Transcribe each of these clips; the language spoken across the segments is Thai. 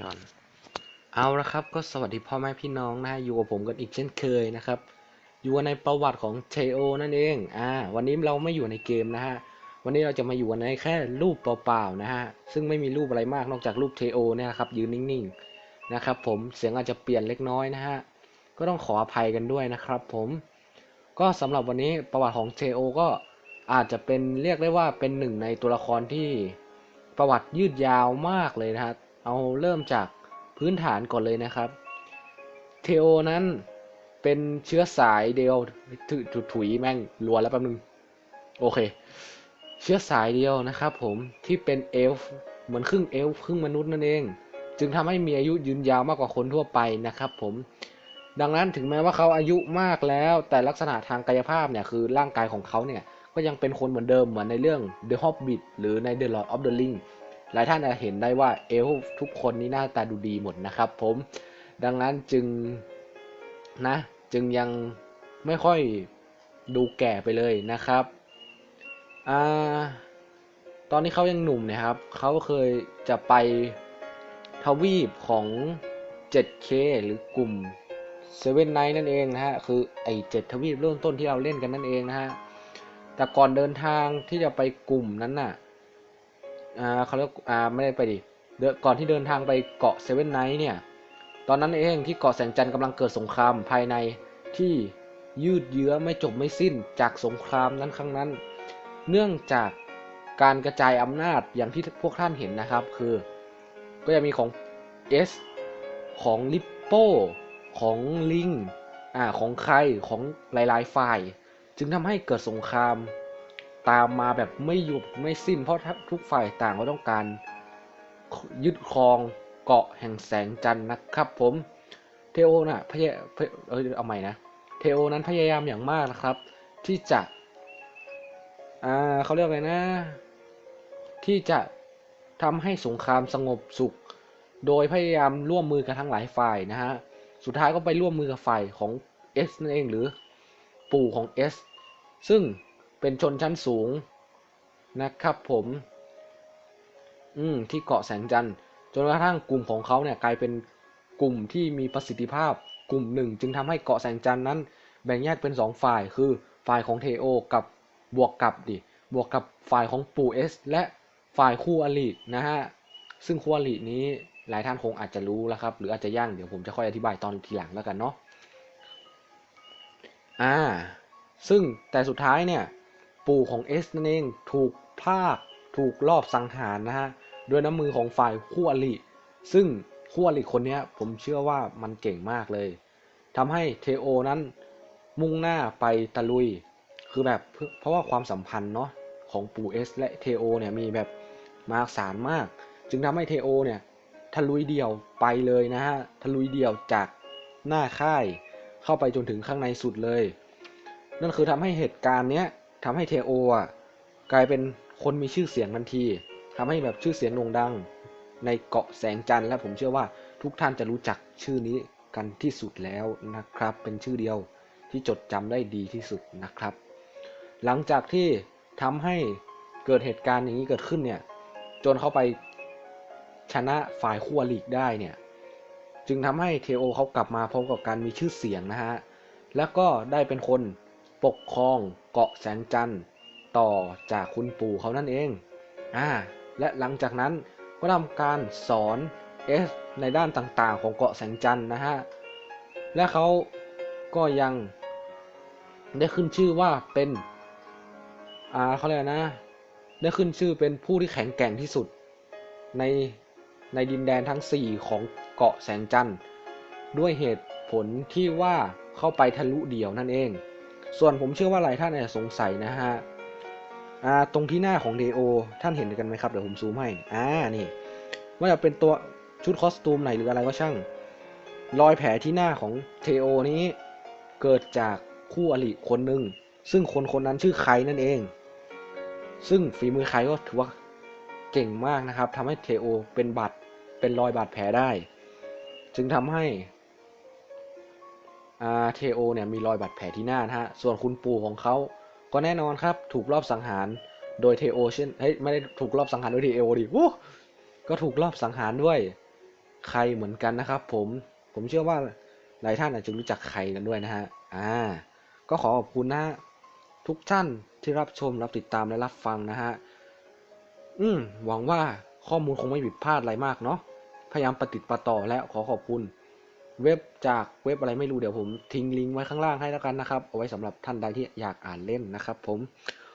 ย้อนเอาละครับก็สวัสดีพ่อแม่พี่น้องนะฮะอยู่กับผมกันอีกเช่นเคยนะครับ อยู่ในประวัติของเทโอนั่นเองอ่าวันนี้เราไม่อยู่ในเกมนะฮะวันนี้เราจะมาอยู่ในแค่รูปเปล่าๆนะฮะซึ่งไม่มีรูปอะไรมากนอกจากรูปเทโอเนี่ยครับยืนนิ่งๆนะครับผมเสียงอาจจะเปลี่ยนเล็กน้อยนะฮะก็ต้องขออภัยกันด้วยนะครับ ผมก็สำหรับวันนี้ประวัติของเทโอก็อาจจะเป็นเรียกได้ว่าเป็นหนึ่งในตัวละครที่ประวัติยืดยาวมากเลยนะฮะ เอาเริ่มจากพื้นฐานก่อนเลยนะครับ เทโอนั้นเป็นเชื้อสายเดียวถถถุยแม่งรัวแล้วแป๊บนึง โอเค เชื้อสายเดียวนะครับผมที่เป็นเอลฟ์เหมือนครึ่งเอลฟ์ครึ่งมนุษย์นั่นเอง จึงทำให้มีอายุยืนยาวมากกว่าคนทั่วไปนะครับผมดังนั้นถึงแม้ว่าเขาอายุมากแล้ว แต่ลักษณะทางกายภาพเนี่ยคือร่างกายของเขาเนี่ยก็ยังเป็นคนเหมือนเดิมเหมือนในเรื่อง The Hobbit หรือใน The Lord of the Ring หลายท่านอาจเห็นได้ว่าเอลฟ์ทุกคนนี่หน้าตาดูดีหมดนะครับ ผมดังนั้นจึงนะ จึงยังไม่ค่อยดูแก่ไปเลยนะครับอ่าตอนนี้เขายังหนุ่มนะครับเขาเคยจะไปทวีปของ 7K หรือกลุ่ม Seven Night นั่นเองนะฮะ คือไอ้เจ็ดทวีปเริ่มต้นที่เราเล่นกันนั่นเองนะฮะ แต่ก่อนเดินทางที่จะไปกลุ่มนั้นน่ะ อ่าเขาเรียกอ่าไม่ได้ไปดิเดก่อนที่เดินทางไปเกาะเซเว่นไนท์เนี่ยตอนนั้นเองที่เกาะแสงจันทร์กำลังเกิดสงครามภายในที่ยืดเยื้อไม่จบไม่สิ้นจากสงครามนั้นครั้งนั้น เนื่องจากการกระจายอำนาจอย่างที่พวกท่านเห็นนะครับคือ ก็จะมีของ S ของลิปโป้ของลิงอ่าของใครของหลายๆฝ่าย จึงทำให้เกิดสงคราม ตามมาแบบไม่หยุดไม่สิ้น เพราะทุกฝ่ายต่างก็ต้องการยึดครองเกาะแห่งแสงจันทร์นะครับ ผมเทโอนะ่ะพยาเออเอาใหม่นะเทโอนั้นพยายามอย่างมากนะครับ ที่จะอ่าเขาเรียกอะไรนะ ที่จะทำให้สงครามสงบสุข โดยพยายามร่วมมือกันทั้งหลายฝ่ายนะฮะสุดท้ายก็ไปร่วมมือกับฝ่ายของ S นั่นเองหรือปู่ของ S ซึ่ง เป็นชนชั้นสูงนะครับผม อืมที่เกาะแสงจันทร์จนกระทั่งกลุ่มของเขาเนี่ยกลายเป็นกลุ่มที่มีประสิทธิภาพกลุ่มหนึ่ง จึงทำให้เกาะแสงจันทร์นั้น แบ่งแยกเป็นสองฝ่ายคือฝ่ายของเทโอกับบวกกับดิบวกกับฝ่ายของปู่เอสและฝ่ายคู่อรินะฮะซึ่งคู่อรินี้หลายท่านคงอาจจะรู้แล้วครับ หรืออาจจะย่างเดี๋ยวผมจะค่อยอธิบายตอนทีหลังแล้วกันเนาะอ่าซึ่งแต่สุดท้ายเนี่ย ปู่ของเอสนั่นเองถูกพลากถูกลอบสังหารนะฮะด้วยน้ำมือของฝ่ายคู่อริซึ่งคู่อริคนนี้ผมเชื่อว่ามันเก่งมากเลยทำให้เทโอนั้นมุ่งหน้าไปตะลุย คือแบบเพราะว่าความสัมพันธ์เนาะของปู่เอสและเทโอเนี่ยมีแบบมหาศาลมาก จึงทำให้เทโอเนี่ยทะลุยเดี่ยวไปเลยนะฮะทะลุยเดี่ยวจากหน้าค่ายเข้าไปจนถึงข้างในสุดเลย นั่นคือทำให้เหตุการณ์เนี้ย ทำให้เทโออะกลายเป็นคนมีชื่อเสียงทันทีทำให้แบบชื่อเสียงโด่งดัง ในเกาะแสงจันทร์และผมเชื่อว่าทุกท่านจะรู้จักชื่อนี้กันที่สุดแล้วนะครับ เป็นชื่อเดียวที่จดจำได้ดีที่สุดนะครับ หลังจากที่ทำให้เกิดเหตุการณ์อย่างนี้เกิดขึ้นเนี่ยจนเข้าไปชนะฝ่ายขั้วลีกได้เนี่ยจึงทำให้เทโอเขากลับมาพร้อมกับการมีชื่อเสียงนะฮะแล้วก็ได้เป็นคน ปกครองเกาะแสงจันทร์ต่อจากคุณปู่เขานั่นเองอ่าและหลังจากนั้นก็ทำการสอนเอสในด้านต่างๆ ของเกาะแสงจันทร์นะฮะ และเขาก็ยังได้ขึ้นชื่อว่าเป็น อ่าเขาเรียกนะ ได้ขึ้นชื่อเป็นผู้ที่แข็งแกร่งที่สุด ในในดินแดนทั้ง 4 ของเกาะแสงจันทร์ด้วยเหตุผลที่ว่าเข้าไปทะลุเดี่ยวนั่นเอง ส่วนผมเชื่อว่าหลายท่านเนี่ยสงสัยนะฮะอ่าตรงที่หน้าของเดโอท่านเห็นกันไหมครับ เดี๋ยวผมซูมให้อ่านี่ว่าจะเป็นตัวชุดคอสตูมไหนหรืออะไรก็ช่าง รอยแผลที่หน้าของเทโอนี้เกิดจากคู่อริคนหนึ่งซึ่งคนคนนั้นชื่อไคนั่นเอง ซึ่งฝีมือไคก็ถือว่าเก่งมากนะครับทำให้เทโอเป็นบาดเป็นรอยบาดแผลได้ จึงทำให้ อาเทโอเนี่ยมีรอยบาดแผลที่หน้านะฮะ ส่วนคุณปู่ของเขาก็แน่นอนครับ ถูกรอบสังหารโดยเทโอเช่นเฮ้ยไม่ได้ถูกรอบสังหารโดยเทโอดิวู้ก็ถูกรอบสังหารด้วยใครเหมือนกันนะครับ ผมผมเชื่อว่าหลายท่านอาจจะรู้จักใครกันด้วยนะฮะอ่าก็ขอขอบคุณนะฮะทุกท่านที่รับชมรับติดตามและรับฟังนะฮะอืมหวังว่าข้อมูลคงไม่ผิดพลาดอะไรมากเนาะพยายามปฏิดประต่อและขอขอบคุณ เว็บจากเว็บอะไรไม่รู้เดี๋ยวผมทิ้งลิงก์ไว้ข้างล่างให้แล้วกันนะครับ เอาไว้สำหรับท่านใดที่อยากอ่านเล่นนะครับ ผม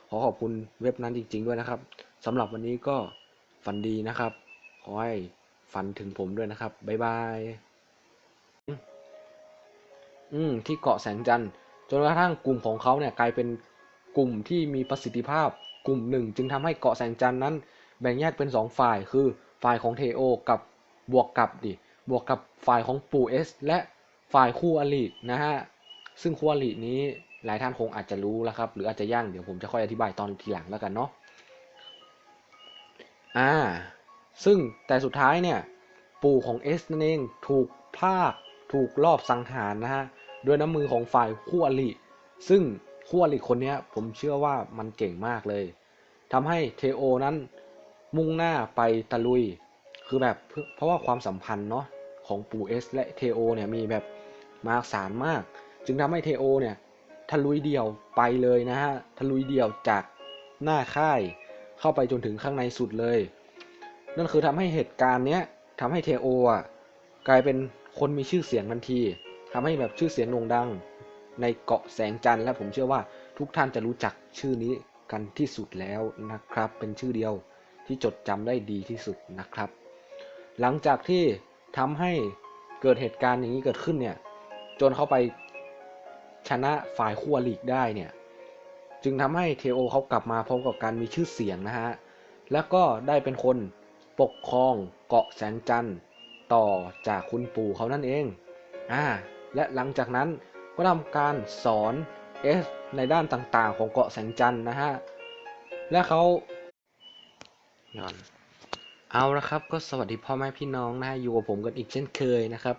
ขอขอบคุณเว็บนั้นจริง ๆ ด้วยนะครับสำหรับวันนี้ก็ฝันดีนะครับ ขอให้ฝันถึงผมด้วยนะครับบ๊ายบายอืมที่เกาะแสงจันทร์จนกระทั่งกลุ่มของเขาเนี่ยกลายเป็นกลุ่มที่มีประสิทธิภาพกลุ่มหนึ่ง จึงทำให้เกาะแสงจันทร์นั้น แบ่งแยกเป็นสองฝ่ายคือฝ่ายของเทโอ กับบวกกับดิ บวกกับฝ่ายของปู่เอสและฝ่ายคู่อรินะฮะ ซึ่งคู่อรินี้หลายท่านคงอาจจะรู้แล้วครับ หรืออาจจะย่างเดี๋ยวผมจะค่อยอธิบายตอนทีหลังแล้วกันเนาะ อ่า ซึ่งแต่สุดท้ายเนี่ยปู่ของเอสนั่นเองถูกพากถูกลอบสังหารนะฮะด้วยน้ำมือของฝ่ายคู่อริซึ่งคู่อริคนนี้ผมเชื่อว่ามันเก่งมากเลยทำให้เทโอนั้นมุ่งหน้าไปตะลุย คือแบบเพราะว่าความสัมพันธ์เนาะ ของปู่เอสและเทโอเนี่ยมีแบบมหาศาลมาก จึงทำให้เทโอเนี่ยทะลุยเดี่ยวไปเลยนะฮะทะลุยเดี่ยวจากหน้าค่ายเข้าไปจนถึงข้างในสุดเลย นั่นคือทำให้เหตุการณ์เนี้ยทำให้เทโออะกลายเป็นคนมีชื่อเสียงทันทีทำให้แบบชื่อเสียงโด่งดัง ในเกาะแสงจันทร์และผมเชื่อว่าทุกท่านจะรู้จักชื่อนี้กันที่สุดแล้วนะครับ เป็นชื่อเดียวที่จดจำได้ดีที่สุดนะครับ หลังจากที่ ทำให้เกิดเหตุการณ์อย่างนี้เกิดขึ้นเนี่ย จนเข้าไปชนะฝ่ายขั้วลีกได้เนี่ย จึงทำให้เทโอเขากลับมาพร้อมกับการมีชื่อเสียงนะฮะ แล้วก็ได้เป็นคนปกครองเกาะแสงจันทร์ต่อจากคุณปู่เขานั่นเอง อ่า และหลังจากนั้นก็ทำการสอนเอสในด้านต่างๆ ของเกาะแสงจันทร์นะฮะ และเขาย้อน เอาละครับก็สวัสดีพ่อแม่พี่น้องนะฮะอยู่กับผมกันอีกเช่นเคยนะครับ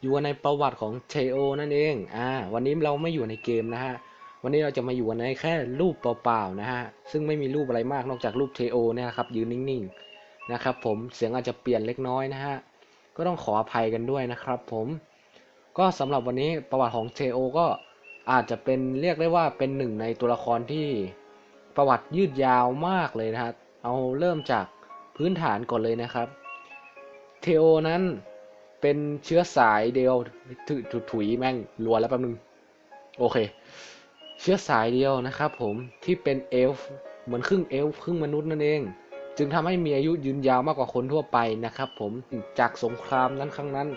อยู่ในประวัติของเทโอนั่นเองอ่าวันนี้เราไม่อยู่ในเกมนะฮะวันนี้เราจะมาอยู่ในแค่รูปเปล่าๆนะฮะซึ่งไม่มีรูปอะไรมากนอกจากรูปเทโอเนี่ยครับยืนนิ่งๆนะครับผมเสียงอาจจะเปลี่ยนเล็กน้อยนะฮะก็ต้องขออภัยกันด้วยนะครับผมก็สำหรับวันนี้ประวัติของเทโอก็อาจจะเป็นเรียกได้ว่าเป็นหนึ่งในตัวละครที่ประวัติยืดยาวมากเลยนะฮะเอาเริ่มจาก พื้นฐานก่อนเลยนะครับ เทโอนั้นเป็นเชื้อสายเดียวถถถุยแม่งรัวแล้วแป๊บนึง โอเค เชื้อสายเดียวนะครับผมที่เป็นเอลฟ์เหมือนครึ่งเอลฟ์ครึ่งมนุษย์นั่นเอง จึงทำให้มีอายุยืนยาวมากกว่าคนทั่วไปนะครับผมจากสงครามนั้นครั้งนั้น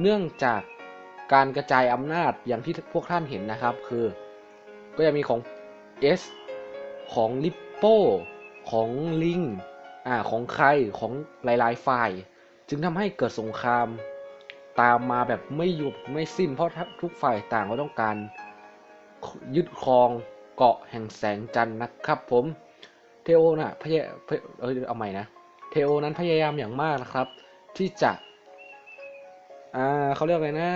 เนื่องจากการกระจายอำนาจอย่างที่พวกท่านเห็นนะครับ คือ ก็จะมีของ S ของลิปโป้ของลิง อ่าของใครของหลายๆฝ่าย จึงทำให้เกิดสงคราม ตามมาแบบไม่หยุดไม่สิ้นเพราะทุกฝ่ายต่างก็ต้องการ ยึดครองเกาะแห่งแสงจันทร์นะครับ ผมเทโอน่ะพยาเออเอาใหม่นะเทโอนั้นพยายามอย่างมากนะครับ ที่จะอ่าเขาเรียกอะไรนะ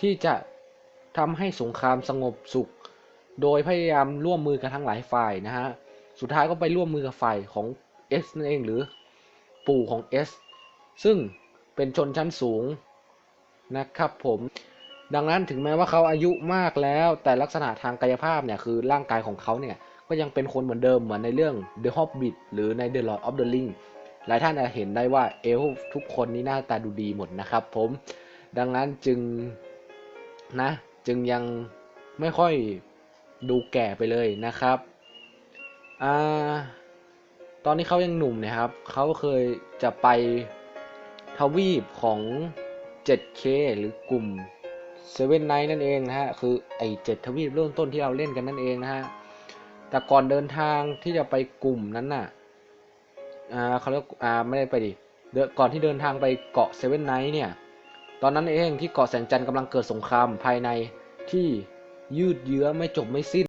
ที่จะทำให้สงครามสงบสุข โดยพยายามร่วมมือกันทั้งหลายฝ่ายนะฮะ สุดท้ายก็ไปร่วมมือกับฝ่ายของ S นั่นเองหรือปู่ของ S ซึ่งเป็นชนชั้นสูงนะครับผมดังนั้นถึงแม้ว่าเขาอายุมากแล้ว แต่ลักษณะทางกายภาพเนี่ยคือร่างกายของเขาเนี่ยก็ยังเป็นคนเหมือนเดิมเหมือนในเรื่อง The Hobbit หรือใน The Lord of the Ring หลายท่านอาจเห็นได้ว่าเอลฟ์ทุกคนนี่หน้าตาดูดีหมดนะครับ ผมดังนั้นจึงนะจึงยังไม่ค่อยดูแก่ไปเลยนะครับ อ่าตอนนี้เขายังหนุ่มนะครับ เขาเคยจะไปทวีปของ 7K หรือกลุ่ม Seven Night นั่นเองนะฮะ คือไอ้เจ็ดทวีปเริ่มต้นที่เราเล่นกันนั่นเองนะฮะ แต่ก่อนเดินทางที่จะไปกลุ่มนั้นน่ะ อ่าเขาเรียกอ่าไม่ได้ไปดิเดก่อนที่เดินทางไปเกาะเซเว่นไนท์เนี่ย ตอนนั้นเองที่เกาะแสงจันทร์กำลังเกิดสงครามภายในที่ยืดเยื้อไม่จบไม่สิ้น